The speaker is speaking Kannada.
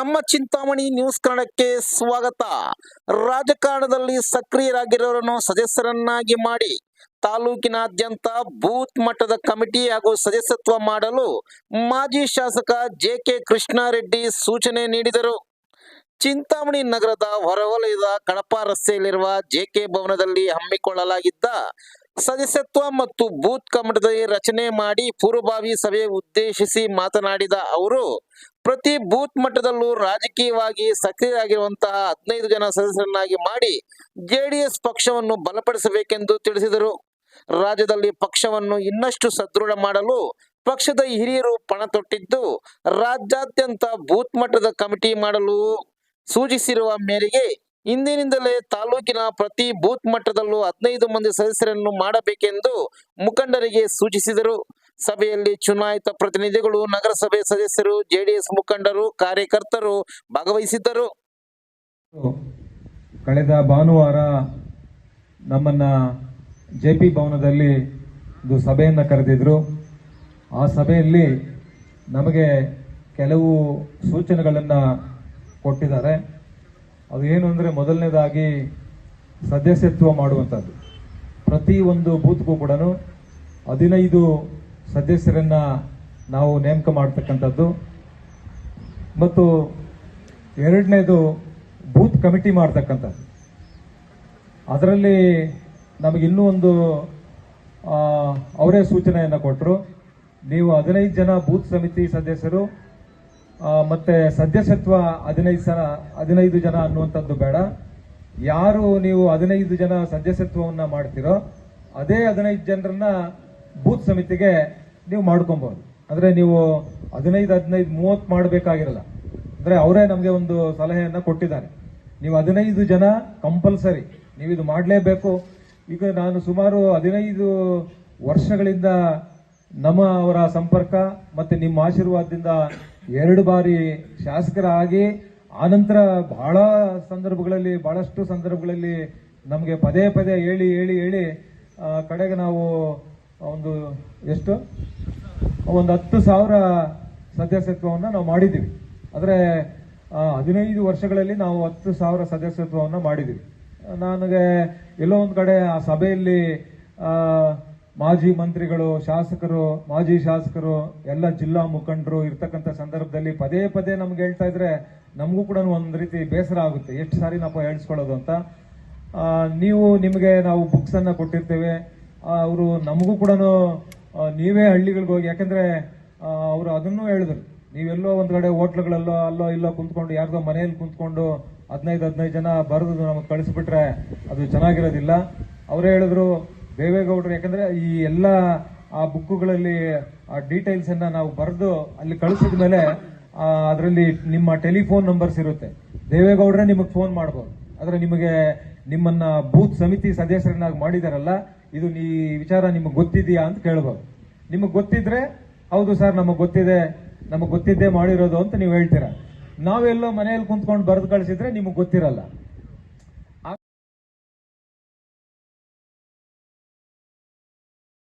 ನಮ್ಮ ಚಿಂತಾಮಣಿ ನ್ಯೂಸ್ ಕನ್ನಡಕ್ಕೆ ಸ್ವಾಗತ. ರಾಜಕಾರಣದಲ್ಲಿ ಸಕ್ರಿಯರಾಗಿರೋರನ್ನು ಸದಸ್ಯರನ್ನಾಗಿ ಮಾಡಿ ತಾಲೂಕಿನಾದ್ಯಂತ ಬೂತ್ ಮಟ್ಟದ ಕಮಿಟಿ ಹಾಗೂ ಸದಸ್ಯತ್ವ ಮಾಡಲು ಮಾಜಿ ಶಾಸಕ ಜೆ ಕೆ ಕೃಷ್ಣಾರೆಡ್ಡಿ ಸೂಚನೆ ನೀಡಿದರು. ಚಿಂತಾಮಣಿ ನಗರದ ಹೊರವಲಯದ ಕಡಪ ರಸ್ತೆಯಲ್ಲಿರುವ ಜೆಕೆ ಭವನದಲ್ಲಿ ಹಮ್ಮಿಕೊಳ್ಳಲಾಗಿದ್ದ ಸದಸ್ಯತ್ವ ಮತ್ತು ಬೂತ್ ಕಮಿಟಿ ರಚನೆ ಮಾಡಿ ಪೂರ್ವಭಾವಿ ಸಭೆ ಉದ್ದೇಶಿಸಿ ಮಾತನಾಡಿದ ಅವರು, ಪ್ರತಿ ಬೂತ್ ಮಟ್ಟದಲ್ಲೂ ರಾಜಕೀಯವಾಗಿ ಸಕ್ರಿಯರಾಗಿರುವಂತಹ ಹದಿನೈದು ಜನ ಸದಸ್ಯರನ್ನಾಗಿ ಮಾಡಿ ಜೆಡಿಎಸ್ ಪಕ್ಷವನ್ನು ಬಲಪಡಿಸಬೇಕೆಂದು ತಿಳಿಸಿದರು. ರಾಜ್ಯದಲ್ಲಿ ಪಕ್ಷವನ್ನು ಇನ್ನಷ್ಟು ಸದೃಢ ಮಾಡಲು ಪಕ್ಷದ ಹಿರಿಯರು ಪಣ ತೊಟ್ಟಿದ್ದು, ರಾಜ್ಯಾದ್ಯಂತ ಬೂತ್ ಮಟ್ಟದ ಕಮಿಟಿ ಮಾಡಲು ಸೂಚಿಸಿರುವ ಮೇರೆಗೆ ಇಂದಿನಿಂದಲೇ ತಾಲೂಕಿನ ಪ್ರತಿ ಬೂತ್ ಮಟ್ಟದಲ್ಲೂ ಹದಿನೈದು ಮಂದಿ ಸದಸ್ಯರನ್ನು ಮಾಡಬೇಕೆಂದು ಮುಖಂಡರಿಗೆ ಸೂಚಿಸಿದರು. ಸಭೆಯಲ್ಲಿ ಚುನಾಯಿತ ಪ್ರತಿನಿಧಿಗಳು, ನಗರಸಭೆ ಸದಸ್ಯರು, ಜೆಡಿಎಸ್ ಮುಖಂಡರು, ಕಾರ್ಯಕರ್ತರು ಭಾಗವಹಿಸಿದ್ದರು. ಕಳೆದ ಭಾನುವಾರ ನಮ್ಮನ್ನ ಜೆ ಪಿ ಭವನದಲ್ಲಿ ಒಂದು ಸಭೆಯನ್ನು ಕರೆದಿದ್ರು. ಆ ಸಭೆಯಲ್ಲಿ ನಮಗೆ ಕೆಲವು ಸೂಚನೆಗಳನ್ನು ಕೊಟ್ಟಿದ್ದಾರೆ. ಅದು ಏನು ಅಂದರೆ ಮೊದಲನೇದಾಗಿ ಸದಸ್ಯತ್ವ ಮಾಡುವಂಥದ್ದು. ಪ್ರತಿ ಒಂದು ಬೂತ್ಗೂ ಕೂಡ ಹದಿನೈದು ಸದಸ್ಯರನ್ನ ನಾವು ನೇಮಕ ಮಾಡ್ತಕ್ಕಂಥದ್ದು. ಮತ್ತು ಎರಡನೇದು ಬೂತ್ ಕಮಿಟಿ ಮಾಡ್ತಕ್ಕಂಥದ್ದು. ಅದರಲ್ಲಿ ನಮಗೆ ಇನ್ನೂ ಒಂದು ಅವರೇ ಸೂಚನೆಯನ್ನು ಕೊಟ್ಟರು ನೀವು ಹದಿನೈದು ಜನ ಬೂತ್ ಸಮಿತಿ ಸದಸ್ಯರು ಮತ್ತೆ ಸದಸ್ಯತ್ವ ಹದಿನೈದು ಸಲ ಹದಿನೈದು ಜನ ಅನ್ನುವಂಥದ್ದು ಬೇಡ. ಯಾರು ನೀವು ಹದಿನೈದು ಜನ ಸದಸ್ಯತ್ವವನ್ನು ಮಾಡ್ತಿರೋ, ಅದೇ ಹದಿನೈದು ಜನರನ್ನ ಬೂತ್ ಸಮಿತಿಗೆ ನೀವು ಮಾಡ್ಕೊಬಹುದು ಅಂದ್ರೆ ನೀವು ಹದಿನೈದು ಹದಿನೈದು, ಮೂವತ್ತು ಮಾಡಬೇಕಾಗಿರಲ್ಲ. ಅಂದ್ರೆ ಅವರೇ ನಮಗೆ ಒಂದು ಸಲಹೆಯನ್ನ ಕೊಟ್ಟಿದ್ದಾರೆ. ನೀವು ಹದಿನೈದು ಜನ ಕಂಪಲ್ಸರಿ, ನೀವು ಇದು ಮಾಡಲೇಬೇಕು. ಈಗ ನಾನು ಸುಮಾರು ಹದಿನೈದು ವರ್ಷಗಳಿಂದ ನಮ್ಮ ಅವರ ಸಂಪರ್ಕ ಮತ್ತೆ ನಿಮ್ಮ ಆಶೀರ್ವಾದದಿಂದ ಎರಡು ಬಾರಿ ಶಾಸಕರಾಗಿ ಆನಂತರ ಬಹಳ ಸಂದರ್ಭಗಳಲ್ಲಿ, ಬಹಳಷ್ಟು ಸಂದರ್ಭಗಳಲ್ಲಿ ನಮಗೆ ಪದೇ ಪದೇ ಹೇಳಿ ಹೇಳಿ ಹೇಳಿ ಕಡೆಗೆ ನಾವು ಒಂದು ಎಷ್ಟು? ಒಂದು ಹತ್ತು ಸಾವಿರ ಸದಸ್ಯತ್ವವನ್ನು ನಾವು ಮಾಡಿದ್ದೀವಿ. ಆದರೆ ಹದಿನೈದು ವರ್ಷಗಳಲ್ಲಿ ನಾವು ಹತ್ತು ಸಾವಿರ ಸದಸ್ಯತ್ವವನ್ನು ಮಾಡಿದ್ದೀವಿ. ನನಗೆ ಎಲ್ಲೋ ಒಂದು ಕಡೆ ಆ ಸಭೆಯಲ್ಲಿ ಮಾಜಿ ಮಂತ್ರಿಗಳು, ಶಾಸಕರು, ಮಾಜಿ ಶಾಸಕರು, ಎಲ್ಲ ಜಿಲ್ಲಾ ಮುಖಂಡರು ಇರ್ತಕ್ಕಂಥ ಸಂದರ್ಭದಲ್ಲಿ ಪದೇ ಪದೇ ನಮ್ಗೆ ಹೇಳ್ತಾ ಇದ್ರೆ ನಮಗೂ ಕೂಡ ಒಂದು ರೀತಿ ಬೇಸರ ಆಗುತ್ತೆ. ಎಷ್ಟು ಸಾರಿ ನಾವು ಹೇಳಿಸ್ಕೊಳ್ಳೋದು ಅಂತ. ನೀವು ನಿಮಗೆ ನಾವು ಬುಕ್ಸ್ ಅನ್ನ ಕೊಟ್ಟಿರ್ತೇವೆ. ಅವರು ನಮಗೂ ಕೂಡ ನೀವೇ ಹಳ್ಳಿಗಳಿಗೆ ಹೋಗಿ, ಯಾಕಂದ್ರೆ ಅವರು ಅದನ್ನೂ ಹೇಳಿದ್ರು. ನೀವೆಲ್ಲೋ ಒಂದ್ ಕಡೆ ಹೋಟ್ಲುಗಳಲ್ಲೋ, ಅಲ್ಲೋ ಇಲ್ಲೋ ಕುಂತ್ಕೊಂಡು, ಯಾರ್ದೋ ಮನೆಯಲ್ಲಿ ಕುಂತ್ಕೊಂಡು ಹದಿನೈದು ಹದಿನೈದು ಜನ ಬರೆದು ನಮಗೆ ಕಳಿಸ್ಬಿಟ್ರೆ ಅದು ಚೆನ್ನಾಗಿರೋದಿಲ್ಲ. ಅವರೇ ಹೇಳಿದ್ರು ದೇವೇಗೌಡರು, ಯಾಕಂದ್ರೆ ಈ ಎಲ್ಲ ಆ ಬುಕ್ಕುಗಳಲ್ಲಿ ಆ ಡೀಟೇಲ್ಸ್ ಅನ್ನ ನಾವು ಬರೆದು ಅಲ್ಲಿ ಕಳಿಸಿದ ಮೇಲೆ ಅದರಲ್ಲಿ ನಿಮ್ಮ ಟೆಲಿಫೋನ್ ನಂಬರ್ಸ್ ಇರುತ್ತೆ. ದೇವೇಗೌಡರೇ ನಿಮಗೆ ಫೋನ್ ಮಾಡಬಹುದು ಆದ್ರೆ ನಿಮಗೆ ನಿಮ್ಮನ್ನ ಬೂತ್ ಸಮಿತಿ ಸದಸ್ಯರನ್ನಾಗಿ ಮಾಡಿದಾರಲ್ಲ, ಇದು ಈ ವಿಚಾರ ನಿಮಗೆ ಗೊತ್ತಿದೆಯಾ ಅಂತ ಕೇಳಬಹುದು ನಿಮಗೆ ಗೊತ್ತಿದ್ರೆ, ಹೌದು ಸರ್, ನಮಗೆ ಗೊತ್ತಿದೆ, ನಮಗೆ ಗೊತ್ತಿದ್ದೇ ಮಾಡಿರೋದು ಅಂತ ನೀವು ಹೇಳ್ತೀರಾ. ನಾವೆಲ್ಲೋ ಮನೆಯಲ್ಲಿ ಕುಂತ್ಕೊಂಡು ಬರೆದು ಕಳಿಸಿದ್ರೆ ನಿಮಗೆ ಗೊತ್ತಿರಲ್ಲ.